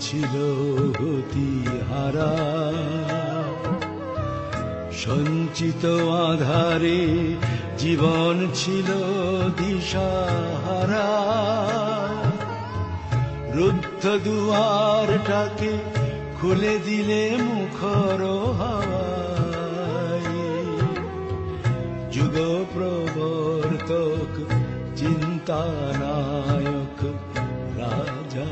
ছিল গতি হারা সঞ্চিত আধারে জীবন ছিল দিশাহারা। রুদ্ধ দুয়ারটাকে খুলে দিলে মুখর হাওয়ায়। যুগ প্রবর্তক, চিন্তানায়ক রাজা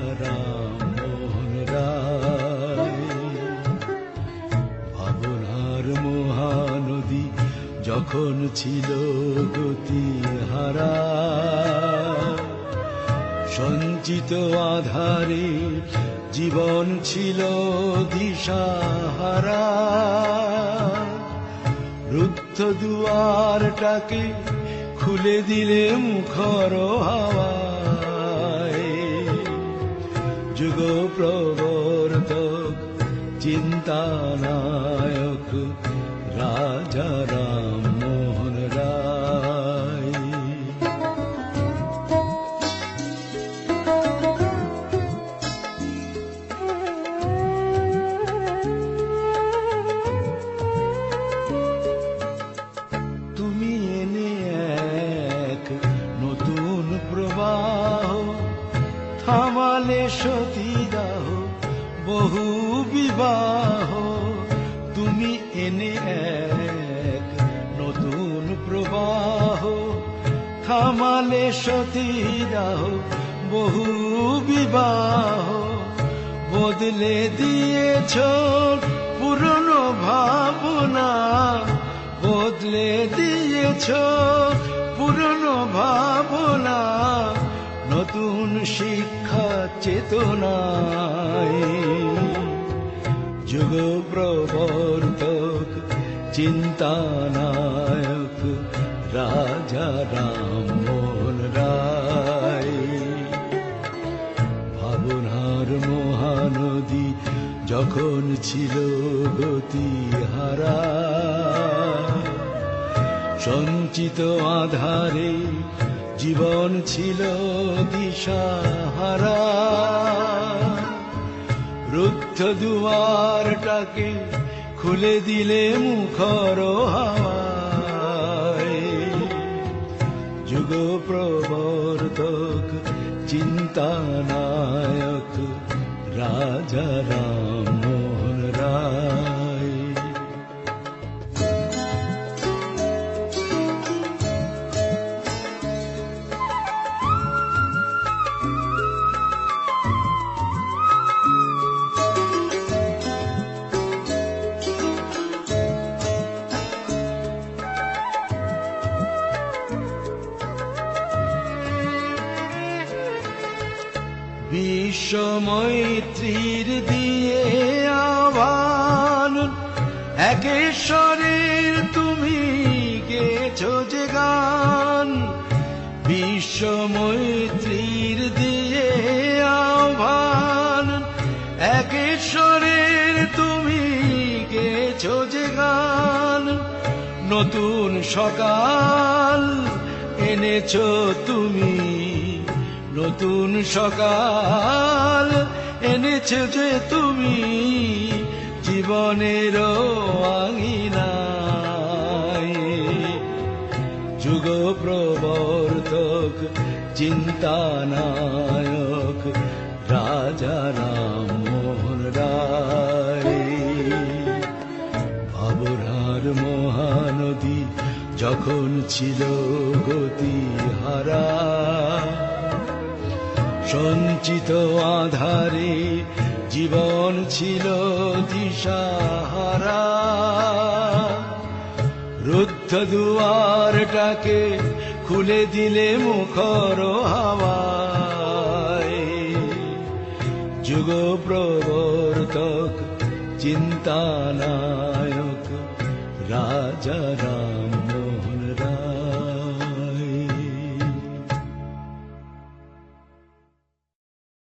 যখন ছিল গতি হারা সঞ্চিত আধারে জীবন ছিল দিশাহারা। রুদ্ধ দুয়ারটাকে খুলে দিলে মুখর হাওয়ায়। যুগ প্রবর্তক, চিন্তানায়ক রাজা সতীদাহ, বহু বিবাহ, তুমি এনে এক নতুন প্রবাহ। থামালে সতীদাহ, বহু বিবাহ, বদলে দিয়েছ পুরনো ভাবনা। বদলে দিয়েছ পুরনো ভাবনা, নতুন শিক্ষা চেতনায় যুগ প্রবর্তক, চিন্তানায়ক, রাজা রাম মোহন রায়। ভাবনার মহানদী যখন ছিল গতি হারা সঞ্চিত আধারে জীবন ছিল দিশাহারা। রুদ্ধ দুয়ারটাকে খুলে দিলে মুখর হাওয়ায় বিশ্বমৈত্রীর দিয়ে আহ্বান একেশ্বরের তুমি গেছো যে গান। বিশ্বমৈত্রীর দিয়ে আহ্বান। একেশ্বরের তুমি গেছো যে গান। নতুন সকাল এনেছো তুমি। নতুন সকাল এনেছে যে তুমি জীবনের আঙিনায়। যুগ প্রবর্তক, চিন্তানায়ক, রাজা রাম রায়। ভাবনার মহানদী যখন ছিল গতি হারা সঞ্চিত আধারে জীবন ছিল দিশাহারা। রুদ্ধ দুয়ারটাকে খুলে দিলে মুখর হাওয়ায়। যুগ প্রবর্তক চিন্তানায়ক, রাজা রাম।